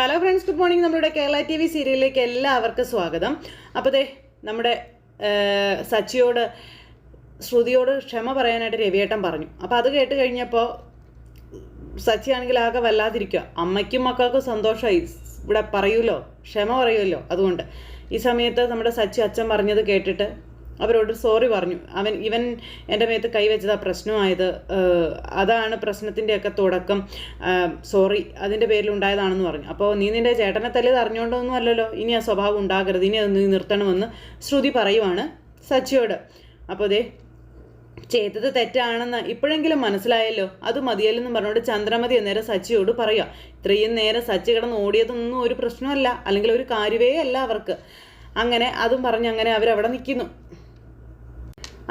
Hello friends good morning നമ്മുടെ Kerala T V സീരിയലിലേക്ക് എല്ലാവർക്കും സ്വാഗതം. അപ്പോൾ ദേ നമ്മുടെ സച്ചിയോട് ശ്രുതിയോട് ക്ഷമ പറയാനായിട്ട് രവിയേട്ടൻ പറഞ്ഞു. അപ്പോൾ അത് കേട്ട് കഴിഞ്ഞപ്പോൾ സച്ചി ആണെങ്കിൽ ആകെ വല്ലാതിരിക്കുക അമ്മയ്ക്കും മക്കൾക്കും സന്തോഷമായി ഇവിടെ പറയൂലോ? ക്ഷമ പറയുമല്ലോ അതുകൊണ്ട്. ഈ സമയത്ത് നമ്മുടെ സച്ചി അച്ഛൻ പറഞ്ഞത് കേട്ടിട്ട് അവരോട് സോറി പറഞ്ഞു. അവൻ ഇവൻ എന്റെ മേത്ത് കൈവച്ചതാ പ്രശ്നമായത്. അതാണ് പ്രശ്നത്തിന്റെയൊക്കെ തുടക്കം. സോറി അതിന്റെ പേരിൽ ഉണ്ടായതാണെന്ന് പറഞ്ഞു. അപ്പോൾ നീ നിന്റെ ചേട്ടനെ തല്ലിയത് അറിഞ്ഞുകൊണ്ടൊന്നും അല്ലല്ലോ. ഇനി ആ സ്വഭാവം ഉണ്ടാകരുത്. ഇനി അത് നീ നിർത്തണമെന്ന് ശ്രുതി പറയുവാണ് സച്ചിയോട്. അപ്പോൾ ദേ ചെയ്തത് തെറ്റാണെന്ന് ഇപ്പോഴെങ്കിലും മനസ്സിലായല്ലോ. അത് മതിയല്ലെന്നും പറഞ്ഞുകൊണ്ട് ചന്ദ്രമതി അന്നേരം സച്ചിയോട് പറയുക ഇത്രയും നേരം സച്ചി കിടന്ന് ഓടിയതൊന്നും ഒരു പ്രശ്നമല്ല. അല്ലെങ്കിൽ ഒരു കാര്യവേ അല്ല അവർക്ക്. അങ്ങനെ അതും പറഞ്ഞ് അങ്ങനെ അവരവിടെ നിൽക്കുന്നു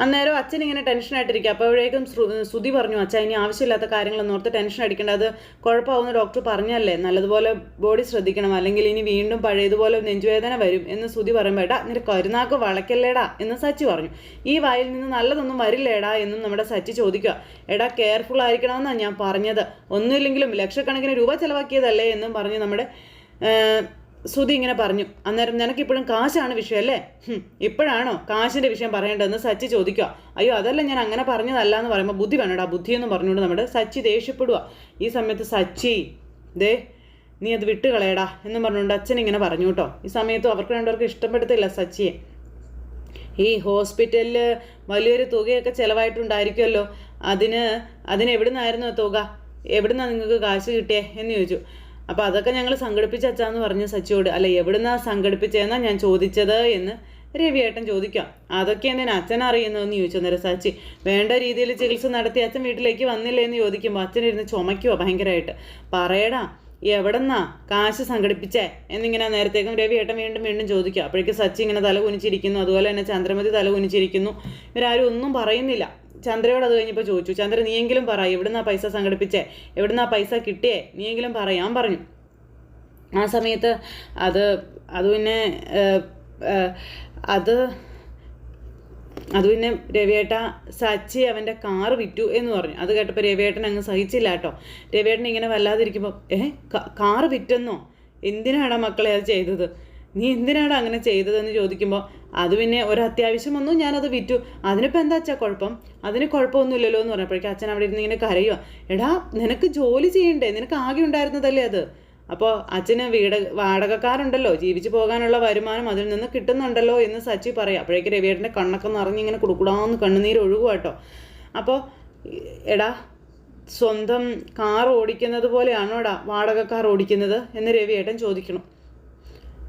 അന്നേരം അച്ഛൻ ഇങ്ങനെ ടെൻഷനായിട്ടിരിക്കുക അപ്പോഴേക്കും ശ്രു- ശ്രുതി പറഞ്ഞു അച്ഛൻ ഇനി ആവശ്യമില്ലാത്ത കാര്യങ്ങളൊന്നും ഓർത്ത് ടെൻഷൻ അടിക്കേണ്ട. അത് കുഴപ്പമാവുന്ന ഡോക്ടർ പറഞ്ഞല്ലേ? നല്ലതുപോലെ ബോഡി ശ്രദ്ധിക്കണം. അല്ലെങ്കിൽ ഇനി വീണ്ടും പഴയതുപോലെ നെഞ്ചുവേദന വരും. എന്ന് ശ്രുതി പറയുമ്പോൾ ഏട്ടാ നിന്റെ കരുനാക്ക് വളക്കല്ലേടാ എന്ന് സച്ചി പറഞ്ഞു. ഈ വായിൽ നിന്ന് നല്ലതൊന്നും വരില്ലേടാ? എന്നും നമ്മുടെ സച്ചി ചോദിക്കുക. എടാ കെയർഫുൾ ആയിരിക്കണമെന്നാണ് ഞാൻ പറഞ്ഞത്. ഒന്നുമില്ലെങ്കിലും ലക്ഷക്കണക്കിന് രൂപ ചെലവാക്കിയതല്ലേ? എന്നും പറഞ്ഞ് നമ്മുടെ സുധി ഇങ്ങനെ പറഞ്ഞു. അന്നേരം നിനക്കിപ്പോഴും കാശാണ് വിഷയം അല്ലേ ഇപ്പോഴാണോ കാശിന്റെ വിഷയം പറയേണ്ടതെന്ന് സച്ചി ചോദിക്കുക. അയ്യോ അതല്ല ഞാൻ അങ്ങനെ പറഞ്ഞതല്ല എന്ന് പറയുമ്പോൾ ബുദ്ധി വേണടാ ബുദ്ധി എന്ന് പറഞ്ഞുകൊണ്ട് നമ്മുടെ സച്ചി ദേഷ്യപ്പെടുക ഈ സമയത്ത് സച്ചി ദേ നീ അത് വിട്ട് കളയടാ എന്ന് പറഞ്ഞുകൊണ്ട് അച്ഛൻ ഇങ്ങനെ പറഞ്ഞു കേട്ടോ. ഈ സമയത്ത് അവർക്ക് രണ്ടുപേർക്ക് ഇഷ്ടപ്പെടുത്തില്ല സച്ചിയെ. ഈ ഹോസ്പിറ്റലിൽ വലിയൊരു തുകയൊക്കെ ചിലവായിട്ടുണ്ടായിരിക്കുമല്ലോ അതിന് അതിന് ആ തുക? എവിടുന്നാണ് നിങ്ങൾക്ക് കാശ് കിട്ടിയേ? എന്ന് ചോദിച്ചു. അപ്പോൾ അതൊക്കെ ഞങ്ങൾ സംഘടിപ്പിച്ച അച്ഛാന്ന് പറഞ്ഞു സച്ചിയോട് അല്ല എവിടുന്നാ സംഘടിപ്പിച്ചതെന്നാ ഞാൻ ചോദിച്ചത് എന്ന് രവിയേട്ടൻ ചോദിക്കാം. അതൊക്കെ എന്തിനാ അച്ഛൻ അറിയുന്നതെന്ന് ചോദിച്ചു. അന്നേരം സച്ചി വേണ്ട രീതിയിൽ ചികിത്സ നടത്തി അച്ഛൻ വീട്ടിലേക്ക് വന്നില്ലേ എന്ന് ചോദിക്കുമ്പോൾ അച്ഛനിരുന്ന് ചുമയ്ക്കുവാ ഭയങ്കരമായിട്ട് പറയടാ എവിടെന്നാ കാശ് സംഘടിപ്പിച്ചേ? എന്നിങ്ങനെ നേരത്തേക്കും രവിയേട്ടൻ വീണ്ടും വീണ്ടും ചോദിക്കുക അപ്പോഴേക്കും സച്ചി ഇങ്ങനെ തല കുനിച്ചിരിക്കുന്നു അതുപോലെ തന്നെ ചന്ദ്രമതി തല കുനിച്ചിരിക്കുന്നു ഇവരാരും ഒന്നും പറയുന്നില്ല. ചന്ദ്രയോട് അത് കഴിഞ്ഞപ്പോൾ ചോദിച്ചു ചന്ദ്ര നീയെങ്കിലും പറ എവിടുന്നാ പൈസ സംഘടിപ്പിച്ചേ? എവിടുന്നാ പൈസ കിട്ടിയേ? നീയെങ്കിലും പറയാൻ പറഞ്ഞു. ആ സമയത്ത് അത് അത് പിന്നെ ഏഹ്, ഏഹ്, അത് അത് പിന്നെ രവിയേട്ട സച്ചി അവന്റെ കാറ് വിറ്റു എന്ന് പറഞ്ഞു. അത് കേട്ടപ്പോൾ രവിയേട്ടൻ അങ്ങ് സഹിച്ചില്ല കേട്ടോ. രവിയേട്ടൻ ഇങ്ങനെ വല്ലാതിരിക്കുമ്പോൾ ഏ കാറ് വിറ്റെന്നോ? എന്തിനാടാ മക്കളെ അത് ചെയ്തത്? നീ എന്തിനാടാ അങ്ങനെ ചെയ്തതെന്ന് ചോദിക്കുമ്പോൾ അത് പിന്നെ ഒരു അത്യാവശ്യം വന്നു ഞാനത് വിറ്റു. അതിനിപ്പോൾ എന്താ അച്ഛാ കുഴപ്പം? അതിന് കുഴപ്പമൊന്നുമില്ലല്ലോ എന്ന് പറഞ്ഞപ്പോഴേക്കും അച്ഛൻ അവിടെ ഇരുന്ന് ഇങ്ങനെ കരയുക എടാ നിനക്ക് ജോലി ചെയ്യണ്ടേ? നിനക്ക് ആകെ ഉണ്ടായിരുന്നതല്ലേ അത്? അപ്പോൾ അച്ഛന് വീട് വാടകക്കാരുണ്ടല്ലോ. ജീവിച്ചു പോകാനുള്ള വരുമാനം അതിൽ നിന്ന് കിട്ടുന്നുണ്ടല്ലോ എന്ന് സച്ചി പറയാം. അപ്പോഴേക്കും രവിയേട്ടന്റെ കണ്ണൊക്കെ നിറഞ്ഞിങ്ങനെ കുടുക്കുടാന്ന് കണ്ണുനീര് ഒഴുകുക കേട്ടോ. അപ്പോൾ എടാ സ്വന്തം കാർ ഓടിക്കുന്നത് പോലെയാണോടാ വാടകക്കാർ ഓടിക്കുന്നത് എന്ന് രവിയേട്ടൻ ചോദിക്കണം.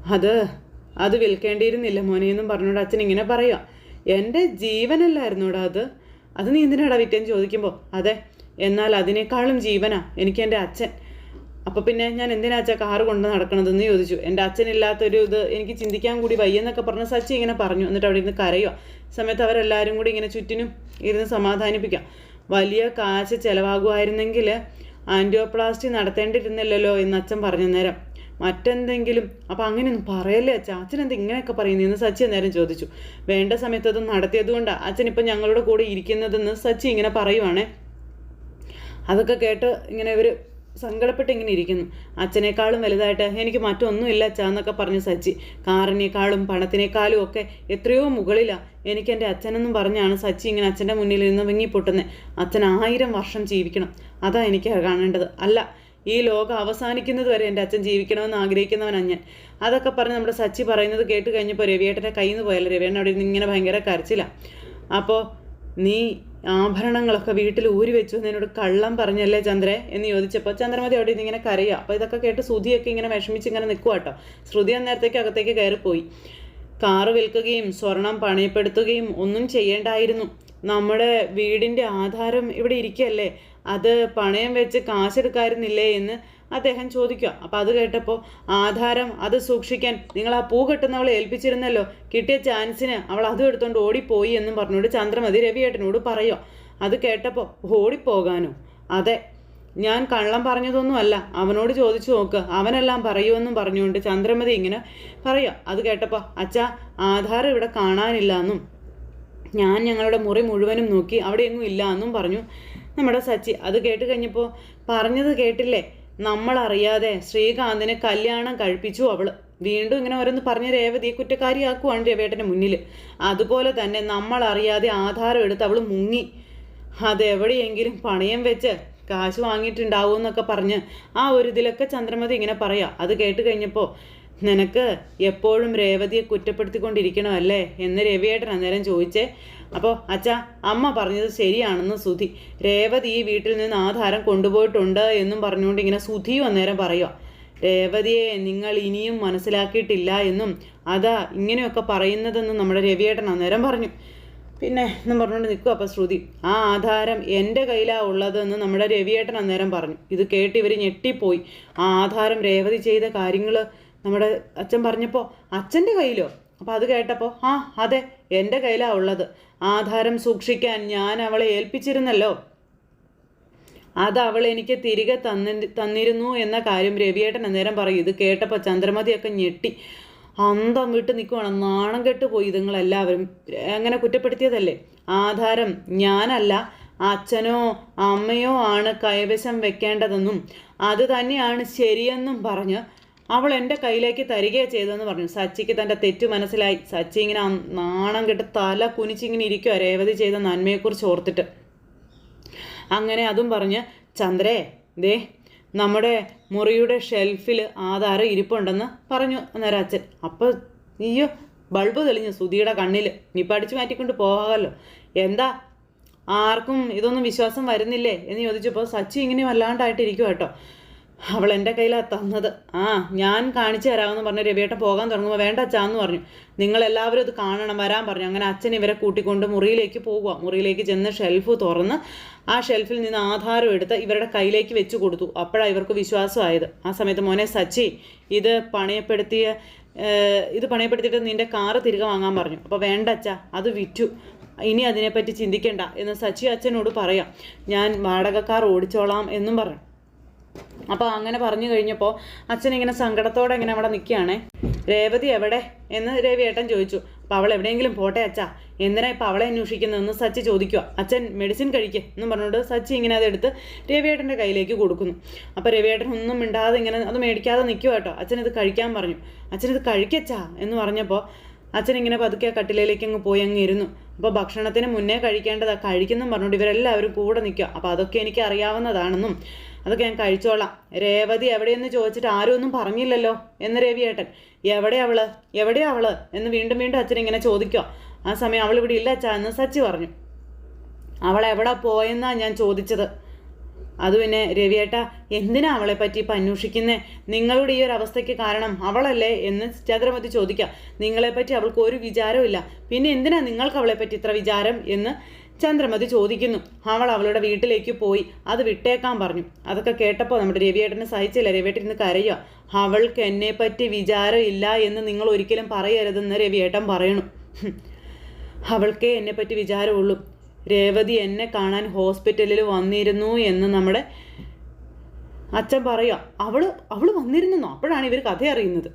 അത് അത് വിൽക്കേണ്ടിയിരുന്നില്ല. മോനെ എന്നും പറഞ്ഞോട് അച്ഛൻ ഇങ്ങനെ പറയുക എന്റെ ജീവനല്ലായിരുന്നോടാ അത്? അത് നീ എന്തിനാടാ വിറ്റേന്ന് ചോദിക്കുമ്പോൾ അതെ എന്നാൽ അതിനേക്കാളും ജീവനാ എനിക്ക് എന്റെ അച്ഛൻ. അപ്പോൾ പിന്നെ ഞാൻ എന്തിനാ അച്ഛാ കാറ് കൊണ്ട് നടക്കണതെന്ന് ചോദിച്ചു. എന്റെ അച്ഛനില്ലാത്തൊരു ഇത് എനിക്ക് ചിന്തിക്കാൻ കൂടി വയ്യെന്നൊക്കെ പറഞ്ഞ സച്ചി ഇങ്ങനെ പറഞ്ഞു. എന്നിട്ട് അവിടെ ഇരുന്ന് കരയോ സമയത്ത് അവരെല്ലാവരും കൂടി ഇങ്ങനെ ചുറ്റിനും ഇരുന്ന് സമാധാനിപ്പിക്കാം. വലിയ കാശ് ചിലവാകുമായിരുന്നെങ്കിൽ ആന്റിയോപ്ലാസ്റ്റി നടത്തേണ്ടിയിരുന്നില്ലല്ലോ എന്ന് അച്ഛൻ പറഞ്ഞു നേരം. മറ്റെന്തെങ്കിലും? അപ്പം അങ്ങനെയൊന്നും പറയല്ലേ അച്ഛൻ അച്ഛൻ എന്താ ഇങ്ങനെയൊക്കെ പറയുന്നു എന്ന് സച്ചി അന്നേരം ചോദിച്ചു. വേണ്ട സമയത്ത് അത് നടത്തിയതുകൊണ്ടാണ് അച്ഛൻ ഇപ്പം ഞങ്ങളുടെ കൂടെ ഇരിക്കുന്നതെന്ന് സച്ചി ഇങ്ങനെ പറയുവാണേ. അതൊക്കെ കേട്ട് ഇങ്ങനെ ഇവർ സങ്കടപ്പെട്ട് ഇങ്ങനെ ഇരിക്കുന്നു. അച്ഛനേക്കാളും വലുതായിട്ട് എനിക്ക് മറ്റൊന്നുമില്ല അച്ഛാ എന്നൊക്കെ പറഞ്ഞ് സച്ചി. കാറിനേക്കാളും പണത്തിനേക്കാളും ഒക്കെ എത്രയോ മുകളിലാണ് എനിക്ക് എന്റെ അച്ഛനെന്നും പറഞ്ഞാണ് സച്ചി ഇങ്ങനെ അച്ഛന്റെ മുന്നിൽ നിന്ന് വിങ്ങിപ്പൊട്ടുന്നത് അച്ഛൻ ആയിരം വർഷം ജീവിക്കണം. അതാ എനിക്ക് കാണേണ്ടത്. അല്ല ഈ ലോകം അവസാനിക്കുന്നത് വരെ എന്റെ അച്ഛൻ ജീവിക്കണമെന്ന് ആഗ്രഹിക്കുന്നവനാണ് ഞാൻ. അതൊക്കെ പറഞ്ഞ് നമ്മുടെ സച്ചി പറയുന്നത് കേട്ട് കഴിഞ്ഞപ്പോൾ രവിയേട്ടന്റെ കയ്യിൽ നിന്ന് പോയാലോ രവിയേട്ടൻ അവിടെ നിന്ന് ഇങ്ങനെ ഭയങ്കര കരച്ചില്ല അപ്പോൾ നീ ആഭരണങ്ങളൊക്കെ വീട്ടിൽ ഊരി വെച്ചു എന്നോട് കള്ളം പറഞ്ഞല്ലേ ചന്ദ്രേ എന്ന് ചോദിച്ചപ്പോൾ ചന്ദ്രമതി അവിടെ ഇങ്ങനെ കരയുക അപ്പോൾ ഇതൊക്കെ കേട്ട് ശ്രുതിയൊക്കെ ഇങ്ങനെ വിഷമിച്ച് ഇങ്ങനെ നിൽക്കുക കേട്ടോ. ശ്രുതി അന്നേരത്തേക്ക് അകത്തേക്ക് കയറിപ്പോയി. കാറ് വിൽക്കുകയും സ്വർണം പണയപ്പെടുത്തുകയും ഒന്നും ചെയ്യേണ്ടായിരുന്നു. നമ്മുടെ വീടിന്റെ ആധാരം ഇവിടെ ഇരിക്കുകയല്ലേ? അത് പണയം വെച്ച് കാശെടുക്കായിരുന്നില്ലേ എന്ന് അദ്ദേഹം ചോദിക്കുക. അപ്പം അത് കേട്ടപ്പോൾ ആധാരം അത് സൂക്ഷിക്കാൻ നിങ്ങൾ ആ പൂ കെട്ടുന്നവളെ ഏൽപ്പിച്ചിരുന്നല്ലോ. കിട്ടിയ ചാൻസിന് അവൾ അതും എടുത്തുകൊണ്ട് ഓടിപ്പോയി എന്നും പറഞ്ഞുകൊണ്ട് ചന്ദ്രമതി രവിയേട്ടനോട് പറയോ അത് കേട്ടപ്പോൾ ഓടിപ്പോകാനോ? അതെ ഞാൻ കള്ളം പറഞ്ഞതൊന്നുമല്ല. അവനോട് ചോദിച്ചു നോക്ക്. അവനെല്ലാം പറയുമെന്നും പറഞ്ഞുകൊണ്ട് ചന്ദ്രമതി ഇങ്ങനെ പറയുക. അത് കേട്ടപ്പോൾ അച്ഛാ ആധാരം ഇവിടെ കാണാനില്ല എന്നും ഞാൻ ഞങ്ങളുടെ മുറി മുഴുവനും നോക്കി അവിടെ എങ്ങും ഇല്ല എന്നും പറഞ്ഞു. നമ്മുടെ സച്ചി അത് കേട്ട് കഴിഞ്ഞപ്പോൾ പറഞ്ഞത് കേട്ടില്ലേ? നമ്മളറിയാതെ ശ്രീകാന്തിനെ കല്യാണം കഴിപ്പിച്ചു അവൾ. വീണ്ടും ഇങ്ങനെ ഓരോന്ന് പറഞ്ഞ് രേവതിയെ കുറ്റക്കാരിയാക്കുവാണ് രവേട്ടന്റെ മുന്നിൽ അതുപോലെ തന്നെ നമ്മളറിയാതെ ആധാരം എടുത്ത് അവൾ മുങ്ങി. അതെവിടെയെങ്കിലും പണയം വെച്ച് കാശ് വാങ്ങിയിട്ടുണ്ടാവും എന്നൊക്കെ പറഞ്ഞ് ആ ഒരു ഇതിലൊക്കെ ചന്ദ്രമതി ഇങ്ങനെ പറയാം. അത് കേട്ട് കഴിഞ്ഞപ്പോൾ നിനക്ക് എപ്പോഴും രേവതിയെ കുറ്റപ്പെടുത്തിക്കൊണ്ടിരിക്കണോ അല്ലേ എന്ന് രവിയേട്ടൻ അന്നേരം ചോദിച്ചേ. അപ്പോൾ അച്ഛാ അമ്മ പറഞ്ഞത് ശരിയാണെന്ന് സുധി. രേവതി ഈ വീട്ടിൽ നിന്ന് ആധാരം കൊണ്ടുപോയിട്ടുണ്ട് എന്നും പറഞ്ഞുകൊണ്ട് ഇങ്ങനെ സുധിയും അന്നേരം പറയുക രേവതിയെ നിങ്ങൾ ഇനിയും മനസ്സിലാക്കിയിട്ടില്ല എന്നും അതാ ഇങ്ങനെയൊക്കെ പറയുന്നതെന്നും നമ്മുടെ രവിയേട്ടൻ അന്നേരം പറഞ്ഞു. പിന്നെ എന്നും പറഞ്ഞുകൊണ്ട് നിൽക്കും അപ്പം ശ്രുതി. ആ ആധാരം എന്റെ കയ്യിലാണ് ഉള്ളതെന്ന് നമ്മുടെ രവിയേട്ടൻ അന്നേരം പറഞ്ഞു. ഇത് കേട്ട് ഇവർ ഞെട്ടിപ്പോയി. ആ ആധാരം രേവതി ചെയ്ത കാര്യങ്ങൾ നമ്മുടെ അച്ഛൻ പറഞ്ഞപ്പോൾ അച്ഛന്റെ കയ്യിലോ? അപ്പോൾ അത് കേട്ടപ്പോൾ ആ അതെ എന്റെ കയ്യിലാണ് ഉള്ളത്. ആധാരം സൂക്ഷിക്കാൻ ഞാൻ അവളെ ഏൽപ്പിച്ചിരുന്നല്ലോ. അത് അവൾ എനിക്ക് തിരികെ തന്നി തന്നിരുന്നു എന്ന കാര്യം രവിയേട്ടൻ അന്നേരം പറയും. ഇത് കേട്ടപ്പോൾ ചന്ദ്രമതിയൊക്കെ ഞെട്ടി. അന്തം വിട്ട് നിൽക്കുവാണ് നാണം കെട്ട് പോയി ഇതുങ്ങളെല്ലാവരും. അങ്ങനെ കുറ്റപ്പെടുത്തിയതല്ലേ? ആധാരം ഞാനല്ല അച്ഛനോ അമ്മയോ ആണ് കൈവശം വെക്കേണ്ടതെന്നും അത് തന്നെയാണ് ശരിയെന്നും പറഞ്ഞ് അവൾ എന്റെ കയ്യിലേക്ക് തരികയെ ചെയ്തതെന്ന് പറഞ്ഞു. സച്ചിക്ക് തന്റെ തെറ്റ് മനസ്സിലായി. സച്ചി ഇങ്ങനെ നാണം കെട്ട് തല കുനിച്ചിങ്ങനെ ഇരിക്കുക രേവതി ചെയ്ത നന്മയെക്കുറിച്ച് ഓർത്തിട്ട്. അങ്ങനെ അതും പറഞ്ഞ് ചന്ദ്രേ ദേ നമ്മുടെ മുറിയുടെ ഷെൽഫിൽ ആധാരം ഇരിപ്പുണ്ടെന്ന് പറഞ്ഞു അന്നേരം അച്ഛൻ. അപ്പോൾ അയ്യോ ബൾബ് തെളിഞ്ഞു സുധിയുടെ കണ്ണിൽ നീ പഠിച്ചു മാറ്റിക്കൊണ്ട് പോകാമല്ലോ. എന്താ? ആർക്കും ഇതൊന്നും വിശ്വാസം വരുന്നില്ലേ? എന്ന് ചോദിച്ചപ്പോൾ സച്ചി ഇങ്ങനെ വല്ലാണ്ടായിട്ടിരിക്കും കേട്ടോ. അവൾ എന്റെ കയ്യിലാണ് തന്നത്. ആ ഞാൻ കാണിച്ചു തരാമെന്ന് പറഞ്ഞ് രവിയേട്ടൻ പോകാൻ തുടങ്ങുമ്പോൾ വേണ്ട അച്ഛാന്ന് പറഞ്ഞു. നിങ്ങളെല്ലാവരും ഇത് കാണണം വരാൻ പറഞ്ഞു. അങ്ങനെ അച്ഛൻ ഇവരെ കൂട്ടിക്കൊണ്ട് മുറിയിലേക്ക് പോകുക മുറിയിലേക്ക് ചെന്ന് ഷെൽഫ് തുറന്ന് ആ ഷെൽഫിൽ നിന്ന് ആധാരം എടുത്ത് ഇവരുടെ കയ്യിലേക്ക് വെച്ച് കൊടുത്തു. അപ്പോഴാണ് ഇവർക്ക് വിശ്വാസമായത്. ആ സമയത്ത് മോനെ സച്ചി ഇത് പണയപ്പെടുത്തിയ ഇത് പണയപ്പെടുത്തിയിട്ട് നിന്റെ കാറ് തിരികെ വാങ്ങാൻ പറഞ്ഞു. അപ്പോൾ വേണ്ട അച്ഛാ അത് വിറ്റു. ഇനി അതിനെപ്പറ്റി ചിന്തിക്കേണ്ട എന്ന് സച്ചി അച്ഛനോട് പറയാം. ഞാൻ വാടക കാർ ഓടിച്ചോളാം എന്നും പറഞ്ഞു. അപ്പോൾ അങ്ങനെ പറഞ്ഞു കഴിഞ്ഞപ്പോൾ അച്ഛൻ ഇങ്ങനെ സങ്കടത്തോടെ ഇങ്ങനെ അവിടെ നിൽക്കുകയാണേ രേവതി എവിടെ? എന്ന് ഏട്ടൻ ചോദിച്ചു. അപ്പോൾ അവൾ എവിടെയെങ്കിലും പോട്ടെ അച്ഛാ. എന്തിനാ ഇപ്പോൾ അവളെ അന്വേഷിക്കുന്നതെന്ന് സച്ചി ചോദിക്കുക അച്ഛൻ മെഡിസിൻ കഴിക്കുക എന്നും പറഞ്ഞുകൊണ്ട് സച്ചി ഇങ്ങനെ അതെടുത്ത് രവിയേട്ടന്റെ കയ്യിലേക്ക് കൊടുക്കുന്നു. അപ്പോൾ രവിയേട്ടൻ ഒന്നും മിണ്ടാതെ ഇങ്ങനെ അത് മേടിക്കാതെ നിൽക്കുക കേട്ടോ. അച്ഛൻ ഇത് കഴിക്കാൻ പറഞ്ഞു. അച്ഛൻ ഇത് കഴിക്കച്ചാ എന്ന് പറഞ്ഞപ്പോൾ അച്ഛൻ ഇങ്ങനെ പതുക്കെ കട്ടിലേക്ക് അങ്ങ് പോയി അങ്ങ് ഇരുന്നു. അപ്പോൾ ഭക്ഷണത്തിന് മുന്നേ കഴിക്കേണ്ടതാണ് കഴിക്കുന്നു പറഞ്ഞുകൊണ്ട് ഇവരെല്ലാവരും കൂടെ നിൽക്കുക അപ്പോൾ അതൊക്കെ എനിക്ക് അറിയാവുന്നതാണെന്നും അതൊക്കെ ഞാൻ കഴിച്ചോളാം. രേവതി എവിടെയെന്ന് ചോദിച്ചിട്ട് ആരും ഒന്നും പറഞ്ഞില്ലല്ലോ എന്ന് രവിയേട്ടൻ. എവിടെ അവൾ? എവിടെ അവൾ? എന്ന് വീണ്ടും വീണ്ടും അച്ഛൻ ഇങ്ങനെ ചോദിക്കുക ആ സമയം അവൾ ഇവിടെ ഇല്ല അച്ഛാ എന്ന് സച്ചി പറഞ്ഞു. അവൾ എവിടെ പോയെന്നാ ഞാൻ ചോദിച്ചത്. അത് പിന്നെ രവിയേട്ട എന്തിനാ അവളെ പറ്റി ഇപ്പം അന്വേഷിക്കുന്നേ? നിങ്ങളുടെ ഈ ഒരു അവസ്ഥയ്ക്ക് കാരണം അവളല്ലേ? എന്ന് ചന്ദ്രമതി ചോദിക്കാം നിങ്ങളെപ്പറ്റി അവൾക്ക് ഒരു വിചാരവും ഇല്ല. പിന്നെ എന്തിനാ നിങ്ങൾക്ക് അവളെ പറ്റി ഇത്ര വിചാരം? എന്ന് ചന്ദ്രമതി ചോദിക്കുന്നു അവൾ അവളുടെ വീട്ടിലേക്ക് പോയി അത് വിട്ടേക്കാൻ പറഞ്ഞു. അതൊക്കെ കേട്ടപ്പോൾ നമ്മുടെ രവിയേട്ടനെ സഹിച്ചില്ല. രവിയേട്ടൻ ഇന്ന് കരയുക അവൾക്ക് എന്നെ പറ്റി വിചാരം ഇല്ല എന്ന് നിങ്ങൾ ഒരിക്കലും പറയരുതെന്ന് രവിയേട്ടൻ പറയണു. അവൾക്കേ എന്നെ പറ്റി വിചാരമുള്ളൂ. രേവതി എന്നെ കാണാൻ ഹോസ്പിറ്റലിൽ വന്നിരുന്നു എന്ന് നമ്മുടെ അച്ഛൻ പറയുക അവൾ അവൾ വന്നിരുന്നു അപ്പോഴാണ് ഇവർ കഥ അറിയുന്നത്.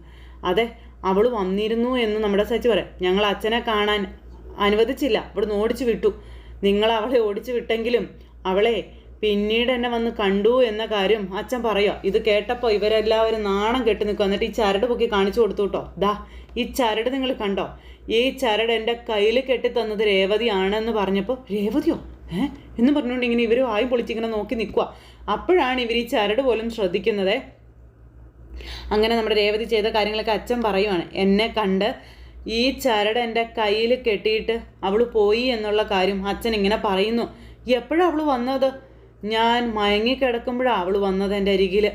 അതെ അവൾ വന്നിരുന്നു എന്ന് നമ്മുടെ സച്ചി പറയാം. ഞങ്ങൾ അച്ഛനെ കാണാൻ അനുവദിച്ചില്ല. ഇവിടുന്ന് ഓടിച്ചു വിട്ടു. നിങ്ങൾ അവളെ ഓടിച്ചു വിട്ടെങ്കിലും അവളെ പിന്നീട് എന്നെ വന്ന് കണ്ടു എന്ന കാര്യം അച്ഛൻ പറയുക ഇത് കേട്ടപ്പോൾ ഇവരെല്ലാവരും നാണം കെട്ടി നിൽക്കുക എന്നിട്ട് ഈ ചരട് പൊക്കി കാണിച്ചു കൊടുത്തു കേട്ടോ. ദാ ഈ ചരട് നിങ്ങൾ കണ്ടോ? ഈ ചരട് എന്റെ കയ്യിൽ കെട്ടിത്തന്നത് രേവതിയാണെന്ന് പറഞ്ഞപ്പോൾ രേവതിയോ? ഏ? എന്ന് പറഞ്ഞുകൊണ്ട് ഇങ്ങനെ ഇവർ ആയി പൊളിച്ചിങ്ങനെ നോക്കി നിൽക്കുക അപ്പോഴാണ് ഇവർ ഈ ചരട് പോലും ശ്രദ്ധിക്കുന്നത്. അങ്ങനെ നമ്മുടെ രേവതി ചെയ്ത കാര്യങ്ങളൊക്കെ അച്ഛൻ പറയുവാണ്. എന്നെ കണ്ട് ഈ ചരട് എന്റെ കയ്യിൽ കെട്ടിയിട്ട് അവൾ പോയി എന്നുള്ള കാര്യം അച്ഛൻ ഇങ്ങനെ പറയുന്നു. എപ്പോഴാണ് അവൾ വന്നത്? ഞാൻ മയങ്ങിക്കിടക്കുമ്പോഴാണ് അവൾ വന്നത് എന്റെ അരികിൽ.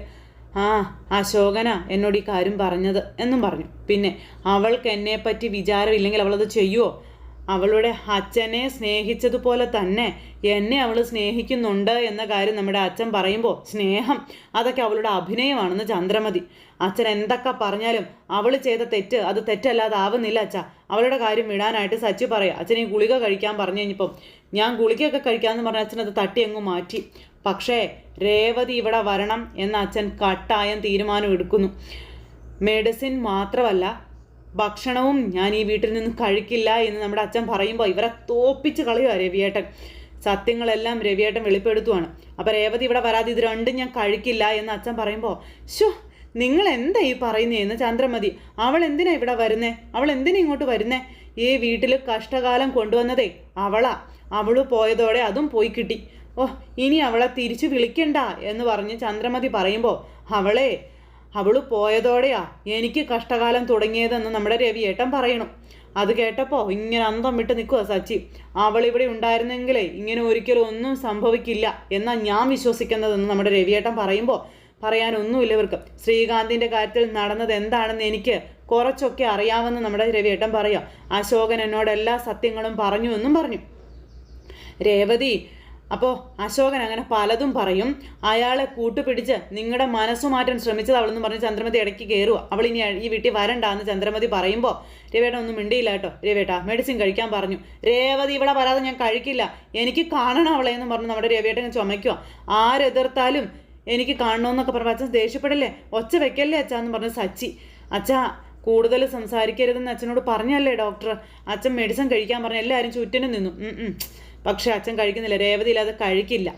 ആ അശോകന എന്നോട് ഈ കാര്യം പറഞ്ഞത് എന്നും പറഞ്ഞു. പിന്നെ അവൾക്ക് എന്നെപ്പറ്റി വിചാരമില്ലെങ്കിൽ അവളത് ചെയ്യുമോ അവളുടെ അച്ഛനെ സ്നേഹിച്ചതുപോലെ തന്നെ എന്നെ അവൾ സ്നേഹിക്കുന്നുണ്ട് എന്ന കാര്യം നമ്മുടെ അച്ഛൻ പറയുമ്പോൾ സ്നേഹം അതൊക്കെ അവളുടെ അഭിനയമാണെന്ന് ചന്ദ്രമതി. അച്ഛൻ എന്തൊക്കെ പറഞ്ഞാലും അവൾ ചെയ്ത തെറ്റ് അത് തെറ്റല്ലാതെ ആവുന്നില്ല അച്ഛ. അവളുടെ കാര്യം വിടാനായിട്ട് സച്ചി പറയാം. അച്ഛൻ ഈ ഗുളിക കഴിക്കാൻ പറഞ്ഞു കഴിഞ്ഞപ്പം ഞാൻ ഗുളികയൊക്കെ കഴിക്കാമെന്ന് പറഞ്ഞ അച്ഛൻ അത് തട്ടി അങ്ങ് മാറ്റി. പക്ഷേ രേവതി ഇവിടെ വരണം എന്ന അച്ഛൻ കട്ടായം തീരുമാനം എടുക്കുന്നു. മെഡിസിൻ മാത്രമല്ല ഭക്ഷണവും ഞാൻ ഈ വീട്ടിൽ നിന്ന് കഴിക്കില്ല എന്ന് നമ്മുടെ അച്ഛൻ പറയുമ്പോൾ ഇവരെ തോപ്പിച്ച് കളയുക രവിയേട്ടൻ. സത്യങ്ങളെല്ലാം രവിയേട്ടൻ വെളിപ്പെടുത്തുവാണ്. അപ്പോൾ രേവതി ഇവിടെ വരാതെ ഇത് രണ്ടും ഞാൻ കഴിക്കില്ല എന്ന് അച്ഛൻ പറയുമ്പോൾ ഷോ നിങ്ങൾ എന്താ ഈ പറയുന്നത് എന്ന് ചന്ദ്രമതി. അവൾ എന്തിനാ ഇവിടെ വരുന്നേ? അവൾ എന്തിനാ ഇങ്ങോട്ട് വരുന്നേ? ഈ വീട്ടിൽ കഷ്ടകാലം കൊണ്ടുവന്നതേ അവളാ. അവൾ പോയതോടെ അതും പോയി കിട്ടി. ഓ ഇനി അവളെ തിരിച്ചു വിളിക്കണ്ട എന്ന് പറഞ്ഞ് ചന്ദ്രമതി പറയുമ്പോൾ അവളെ അവൾ പോയതോടെയാ എനിക്ക് കഷ്ടകാലം തുടങ്ങിയതെന്ന് നമ്മുടെ രവിയേട്ടൻ പറയണം. അത് കേട്ടപ്പോൾ ഇങ്ങനെ അന്തം വിട്ട് നിൽക്കുക സച്ചി. അവൾ ഇവിടെ ഉണ്ടായിരുന്നെങ്കിലേ ഇങ്ങനെ ഒരിക്കലും ഒന്നും സംഭവിക്കില്ല എന്നാ ഞാൻ വിശ്വസിക്കുന്നതെന്ന് നമ്മുടെ രവിയേട്ടൻ പറയുമ്പോൾ പറയാനൊന്നുമില്ല ഇവർക്ക്. ശ്രീകാന്തിന്റെ കാര്യത്തിൽ നടന്നത് എന്താണെന്ന് എനിക്ക് കുറച്ചൊക്കെ അറിയാമെന്ന് നമ്മുടെ രവിയേട്ടൻ പറയാം. അശോകൻ എന്നോട് എല്ലാ സത്യങ്ങളും പറഞ്ഞു എന്നും പറഞ്ഞു. രേവതി അപ്പോൾ അശോകൻ അങ്ങനെ പലതും പറയും. അയാളെ കൂട്ടുപിടിച്ച് നിങ്ങളുടെ മനസ്സു മാറ്റാൻ ശ്രമിച്ചത് അവളെന്ന് പറഞ്ഞ് ചന്ദ്രമതി ഇടയ്ക്ക് കയറുക അവൾ ഇനി ഈ വീട്ടിൽ വരണ്ടാന്ന് ചന്ദ്രമതി പറയുമ്പോൾ രവേട്ട ഒന്നും മിണ്ടിയില്ല കേട്ടോ. രവേട്ട മെഡിസിൻ കഴിക്കാൻ പറഞ്ഞു. രേവതി ഇവിടെ വരാതെ ഞാൻ കഴിക്കില്ല. എനിക്ക് കാണണം അവളെ എന്ന് പറഞ്ഞ് നമ്മുടെ രവേട്ടനെ ചുമയ്ക്കുക ആരെതിർത്താലും എനിക്ക് കാണണമെന്നൊക്കെ പറഞ്ഞു അച്ഛൻ ദേഷ്യപ്പെടല്ലേ? ഒച്ച വെക്കല്ലേ അച്ഛാ എന്ന് പറഞ്ഞു സച്ചി. അച്ഛാ കൂടുതൽ സംസാരിക്കരുതെന്ന് അച്ഛനോട് പറഞ്ഞല്ലേ ഡോക്ടർ? അച്ഛൻ മെഡിസിൻ കഴിക്കാൻ പറഞ്ഞു എല്ലാവരും ചുറ്റിനും നിന്നു. പക്ഷേ അച്ഛൻ കഴിക്കുന്നില്ല. രേവതി ഇല്ലാതെ കഴിക്കില്ല.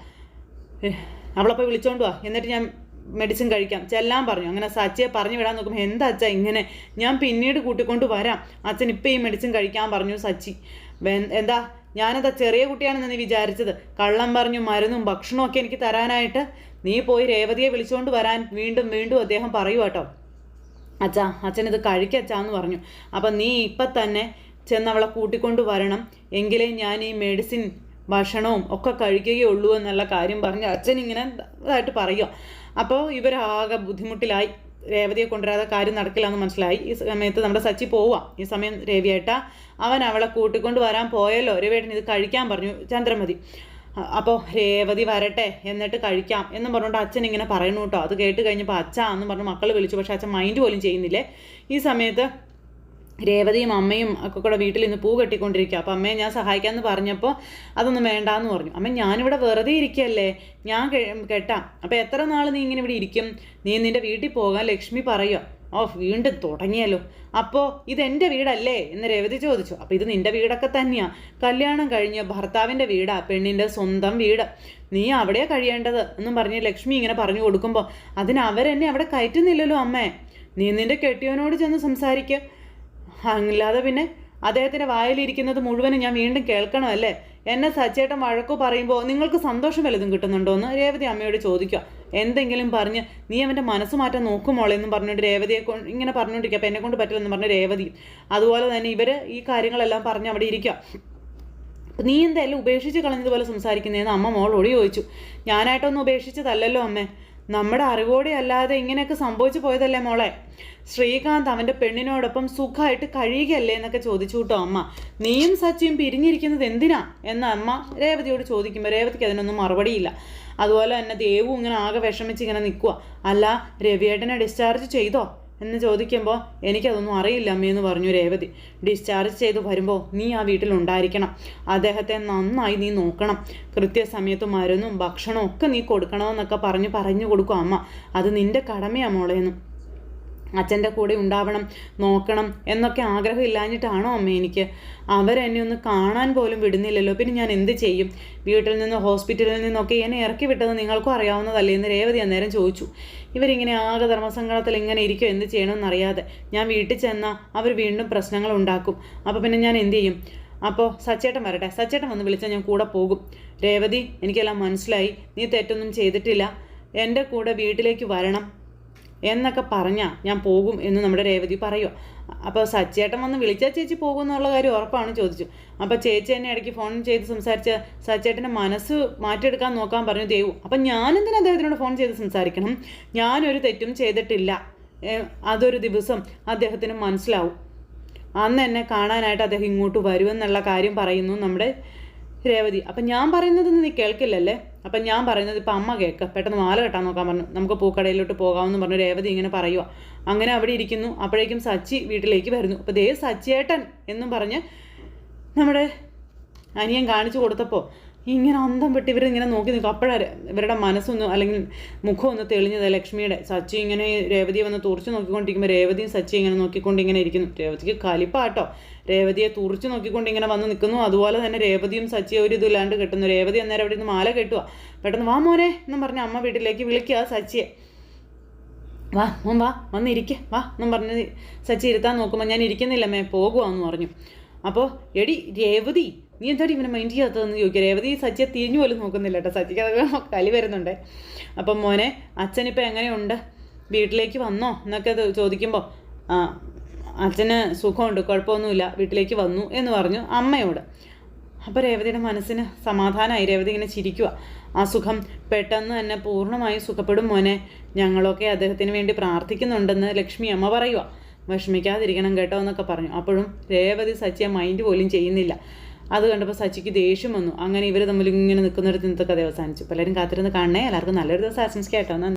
അവളപ്പോൾ അവളെ വിളിച്ചോണ്ട് വാ. എന്നിട്ട് ഞാൻ മെഡിസിൻ കഴിക്കാം. ചെല്ലാൻ പറഞ്ഞു. അങ്ങനെ സച്ചിയെ പറഞ്ഞു വിടാൻ നോക്കുമ്പോൾ എന്താ അച്ഛ ഇങ്ങനെ? ഞാൻ പിന്നീട് കൂട്ടിക്കൊണ്ട് വരാം. അച്ഛൻ ഇപ്പം ഈ മെഡിസിൻ കഴിക്കാൻ പറഞ്ഞു സച്ചി. എന്താ? ഞാനതാ ചെറിയ കുട്ടിയാണെന്ന് നീ വിചാരിച്ചത്. കള്ളം പറഞ്ഞു മരുന്നും ഭക്ഷണവും ഒക്കെ എനിക്ക് തരാനായിട്ട് നീ പോയി രേവതിയെ വിളിച്ചുകൊണ്ട് വരാൻ വീണ്ടും വീണ്ടും അദ്ദേഹം പറയൂ കേട്ടോ. അച്ഛാ അച്ഛൻ ഇത് കഴിക്കച്ചാന്ന് പറഞ്ഞു. അപ്പം നീ ഇപ്പം തന്നെ ചെന്ന് അവളെ കൂട്ടിക്കൊണ്ട് വരണം. എങ്കിലേ ഞാൻ ഈ മെഡിസിൻ ഭക്ഷണവും ഒക്കെ കഴിക്കുകയുള്ളൂ എന്നുള്ള കാര്യം പറഞ്ഞ് അച്ഛൻ ഇങ്ങനെ ഇതായിട്ട് പറയുക അപ്പോൾ ഇവരാകെ ബുദ്ധിമുട്ടിലായി. രേവതിയെ കൊണ്ടുവരാതെ കാര്യം നടക്കില്ല എന്ന് മനസ്സിലായി. ഈ സമയത്ത് നമ്മുടെ സച്ചി പോവാം. ഈ സമയം രവിയേട്ട അവൻ അവളെ കൂട്ടിക്കൊണ്ട് വരാൻ പോയല്ലോ. രവിയേട്ടൻ ഇത് കഴിക്കാൻ പറഞ്ഞു. ചന്ദ്രമതി അപ്പോൾ രേവതി വരട്ടെ. എന്നിട്ട് കഴിക്കാം. എന്നും പറഞ്ഞുകൊണ്ട് അച്ഛൻ ഇങ്ങനെ പറയുന്നു കേട്ടോ. അത് കേട്ട് കഴിഞ്ഞപ്പോൾ അച്ഛ എന്ന് പറഞ്ഞു മക്കൾ വിളിച്ചു. പക്ഷേ അച്ഛൻ മൈൻഡ് പോലും ചെയ്യുന്നില്ലേ? ഈ സമയത്ത് രേവതിയും അമ്മയും ഒക്കെ കൂടെ വീട്ടിൽ ഇന്ന് പൂ കെട്ടിക്കൊണ്ടിരിക്കുക അപ്പോൾ അമ്മയെ ഞാൻ സഹായിക്കാമെന്ന് പറഞ്ഞപ്പോൾ അതൊന്നും വേണ്ടാന്ന് പറഞ്ഞു. അമ്മ ഞാനിവിടെ വെറുതെ ഇരിക്കുകയല്ലേ ഞാൻ കെട്ടാം. അപ്പോൾ എത്ര നാൾ നീ ഇങ്ങനെ ഇവിടെ ഇരിക്കും? നീ നിന്റെ വീട്ടിൽ പോകാൻ ലക്ഷ്മി പറയുക ഓ വീണ്ടും തുടങ്ങിയല്ലോ. അപ്പോൾ ഇതെന്റെ വീടല്ലേ? എന്ന് രേവതി ചോദിച്ചു. അപ്പോൾ ഇത് നിന്റെ വീടൊക്കെ തന്നെയാണ് കല്യാണം കഴിഞ്ഞ് ഭർത്താവിന്റെ വീടാ പെണ്ണിന്റെ സ്വന്തം വീട്. നീ അവിടെയാണ് കഴിയേണ്ടത്? എന്നും പറഞ്ഞ് ലക്ഷ്മി ഇങ്ങനെ പറഞ്ഞു കൊടുക്കുമ്പോൾ അതിന് അവരെന്നെ അവിടെ കയറ്റുന്നില്ലല്ലോ അമ്മേ. നീ നിന്റെ കെട്ടിയവനോട് ചെന്ന് സംസാരിക്കുക അല്ലാതെ പിന്നെ അദ്ദേഹത്തിന്റെ വായിലിരിക്കുന്നത് മുഴുവനും ഞാൻ വീണ്ടും കേൾക്കണമല്ലേ? എന്നെ സച്ചേട്ടൻ വഴക്കു പറയുമ്പോൾ നിങ്ങൾക്ക് സന്തോഷം വലുതും കിട്ടുന്നുണ്ടോ എന്ന് രേവതി അമ്മയോട് ചോദിക്കുക. എന്തെങ്കിലും പറഞ്ഞ് നീ അവന്റെ മനസ്സ് മാറ്റാൻ നോക്കുമോളെ എന്നും പറഞ്ഞുകൊണ്ട് രേവതിയെ കൊണ്ട് ഇങ്ങനെ പറഞ്ഞുകൊണ്ടിരിക്കുക. അപ്പം എന്നെ കൊണ്ട് പറ്റില്ലെന്ന് പറഞ്ഞ രേവതി. അതുപോലെ തന്നെ ഇവർ ഈ കാര്യങ്ങളെല്ലാം പറഞ്ഞ് അവിടെ ഇരിക്കുക. നീ എന്തായാലും ഉപേക്ഷിച്ച് കളഞ്ഞതുപോലെ സംസാരിക്കുന്നതെന്ന് അമ്മ മോളോട് ചോദിച്ചു. ഞാനായിട്ടൊന്നും ഉപേക്ഷിച്ചതല്ലല്ലോ അമ്മേ. നമ്മുടെ അറിവോടെ അല്ലാതെ ഇങ്ങനെയൊക്കെ സംഭവിച്ചു പോയതല്ലേ മോളെ? ശ്രീകാന്ത് അവന്റെ പെണ്ണിനോടൊപ്പം സുഖമായിട്ട് കഴിയുകയല്ലേ എന്നൊക്കെ ചോദിച്ചു കേട്ടോ അമ്മ. നീയും സച്ചിയും പിരിഞ്ഞിരിക്കുന്നത് എന്തിനാ? എന്ന അമ്മ രേവതിയോട് ചോദിക്കുമ്പോൾ രേവതിക്ക് അതിനൊന്നും മറുപടിയില്ല. അതുപോലെ തന്നെ ദേവു ഇങ്ങനെ ആകെ വിഷമിച്ച് ഇങ്ങനെ നിൽക്കുക അല്ല രവിയേട്ടനെ ഡിസ്ചാർജ് ചെയ്തോ? എന്ന് ചോദിക്കുമ്പോൾ എനിക്കതൊന്നും അറിയില്ല അമ്മയെന്ന് പറഞ്ഞു രേവതി. ഡിസ്ചാർജ് ചെയ്ത് വരുമ്പോൾ നീ ആ വീട്ടിലുണ്ടായിരിക്കണം അദ്ദേഹത്തെ നന്നായി നീ നോക്കണം. കൃത്യസമയത്ത് മരുന്നും ഭക്ഷണവും ഒക്കെ നീ കൊടുക്കണമെന്നൊക്കെ പറഞ്ഞ് പറഞ്ഞു കൊടുക്കും അമ്മ. അത് നിന്റെ കടമയാണ് മോളേന്നും അച്ഛന്റെ കൂടെ ഉണ്ടാവണം നോക്കണം എന്നൊക്കെ ആഗ്രഹം ഇല്ലാഞ്ഞിട്ടാണോ അമ്മ എനിക്ക്? അവരെന്നെ ഒന്ന് കാണാൻ പോലും വിടുന്നില്ലല്ലോ. പിന്നെ ഞാൻ എന്ത് ചെയ്യും? വീട്ടിൽ നിന്ന് ഹോസ്പിറ്റലിൽ നിന്നൊക്കെ എന്നെ ഇറക്കി വിട്ടത് നിങ്ങൾക്കും അറിയാവുന്നതല്ലേ എന്ന് രേവതി അന്നേരം ചോദിച്ചു. ഇവരിങ്ങനെ ആകെ ധർമ്മസങ്കടത്തിൽ ഇങ്ങനെ ഇരിക്കും എന്ത് ചെയ്യണമെന്ന് അറിയാതെ ഞാൻ വീട്ടിൽ ചെന്നാൽ അവർ വീണ്ടും പ്രശ്നങ്ങൾ ഉണ്ടാക്കും. അപ്പോൾ പിന്നെ ഞാൻ എന്ത് ചെയ്യും? അപ്പോൾ സച്ചേട്ടൻ വരട്ടെ. സച്ചേട്ടൻ വന്ന് വിളിച്ചാൽ ഞാൻ കൂടെ പോകും. രേവതി എനിക്കെല്ലാം മനസ്സിലായി. നീ തെറ്റൊന്നും ചെയ്തിട്ടില്ല. എന്റെ കൂടെ വീട്ടിലേക്ക് വരണം. എന്നൊക്കെ പറഞ്ഞാൽ ഞാൻ പോകും എന്ന് നമ്മുടെ രേവതി പറയുക അപ്പോൾ സച്ചേട്ടൻ വന്ന് വിളിച്ചാൽ ചേച്ചി പോകും എന്നുള്ള കാര്യം ഉറപ്പാണ് ചോദിച്ചു. അപ്പോൾ ചേച്ചി എന്നെ ഇടയ്ക്ക് ഫോൺ ചെയ്ത് സംസാരിച്ച സച്ചേട്ടന്റെ മനസ്സ് മാറ്റിയെടുക്കാൻ നോക്കാൻ പറഞ്ഞു ദേവു അപ്പം ഞാനെന്തിനാ അദ്ദേഹത്തിനോട് ഫോൺ ചെയ്ത് സംസാരിക്കണം? ഞാനൊരു തെറ്റും ചെയ്തിട്ടില്ല. അതൊരു ദിവസം അദ്ദേഹത്തിന് മനസ്സിലാവും. അന്ന് എന്നെ കാണാനായിട്ട് അദ്ദേഹം ഇങ്ങോട്ട് വരുമെന്നുള്ള കാര്യം പറയുന്നു നമ്മുടെ രേവതി അപ്പം ഞാൻ പറയുന്നത് നീ കേൾക്കില്ലല്ലേ? അപ്പം ഞാൻ പറയുന്നത് ഇപ്പം അമ്മ കേൾക്ക പെട്ടെന്ന് മാല കെട്ടാൻ നോക്കാൻ പറഞ്ഞു. നമുക്ക് പൂക്കടയിലോട്ട് പോകാമെന്ന് പറഞ്ഞു രേവതി ഇങ്ങനെ പറയുക അങ്ങനെ അവിടെ ഇരിക്കുന്നു. അപ്പോഴേക്കും സച്ചി വീട്ടിലേക്ക് വരുന്നു. അപ്പോൾ ദേ സച്ചിയേട്ടൻ എന്നും പറഞ്ഞ് നമ്മുടെ അനിയൻ കാണിച്ചു കൊടുത്തപ്പോൾ ഇങ്ങനെ അന്തം വിട്ട് ഇവരിങ്ങനെ നോക്കി നിൽക്കും. അപ്പോഴാണ് ഇവരുടെ മനസ്സൊന്ന് അല്ലെങ്കിൽ മുഖം ഒന്ന് തെളിഞ്ഞത് ലക്ഷ്മിയുടെ. സച്ചി ഇങ്ങനെ രേവതിയെ വന്ന് തുറച്ച് നോക്കിക്കൊണ്ടിരിക്കുമ്പോൾ രേവതിയും സച്ചി ഇങ്ങനെ നോക്കിക്കൊണ്ട് ഇങ്ങനെ ഇരിക്കുന്നു. രേവതിക്ക് കലിപ്പാട്ടോ. രേവതിയെ തുറച്ച് നോക്കിക്കൊണ്ട് ഇങ്ങനെ വന്ന് നിൽക്കുന്നു. അതുപോലെ തന്നെ രേവതിയും സച്ചിയെ ഒരു ഇതില്ലാണ്ട് കെട്ടുന്നു. രേവതി അന്നേരം അവിടെ നിന്ന് മാല കെട്ടുക പെട്ടെന്ന് വാ മോനെ എന്നും പറഞ്ഞ് അമ്മ വീട്ടിലേക്ക് വിളിക്കുക സച്ചിയെ. വാ മോൻ വാ വന്നിരിക്കുക വാ എന്നും പറഞ്ഞ് സച്ചി ഇരുത്താൻ നോക്കുമ്പോൾ ഞാൻ ഇരിക്കുന്നില്ല മേ പോകുവാന്ന് പറഞ്ഞു. അപ്പോൾ എടി രേവതി നീ എന്താടി ഇവനെ മൈൻഡ് ചെയ്യാത്തതെന്ന് ചോദിക്കുക രേവതി സച്ചിയെ തിരിഞ്ഞു പോലും നോക്കുന്നില്ല കേട്ടോ. സച്ചിക്ക് അത് കലി വരുന്നുണ്ട്. അപ്പം മോനെ അച്ഛനിപ്പോൾ എങ്ങനെയുണ്ട്? വീട്ടിലേക്ക് വന്നോ? എന്നൊക്കെ ചോദിക്കുമ്പോൾ ആ അച്ഛന് സുഖമുണ്ട് കുഴപ്പമൊന്നുമില്ല വീട്ടിലേക്ക് വന്നു എന്ന് പറഞ്ഞു അമ്മയോട്. അപ്പോൾ രേവതിയുടെ മനസ്സിന് സമാധാനമായി രേവതി ഇങ്ങനെ ചിരിക്കുക ആ സുഖം പെട്ടെന്ന് തന്നെ പൂർണമായും സുഖപ്പെടും മോനെ. ഞങ്ങളൊക്കെ അദ്ദേഹത്തിന് വേണ്ടി പ്രാർത്ഥിക്കുന്നുണ്ടെന്ന് ലക്ഷ്മി അമ്മ പറയുക വിഷമിക്കാതിരിക്കണം കേട്ടോ എന്നൊക്കെ പറഞ്ഞു. അപ്പോഴും രേവതി സച്ചിയെ മൈൻഡ് പോലും ചെയ്യുന്നില്ല. അത് കണ്ടപ്പോൾ സച്ചിക്ക് ദേഷ്യം വന്നു. അങ്ങനെ ഇവർ തമ്മിൽ ഇങ്ങനെ നിൽക്കുന്നിടത്ത് ഇന്നത്തെ അത് അവസാനിച്ചു. പലരും കാത്തിരുന്ന് കാണണേ. എല്ലാവർക്കും നല്ലൊരു ദിവസം ആശംസിക്കാം കേട്ടോ.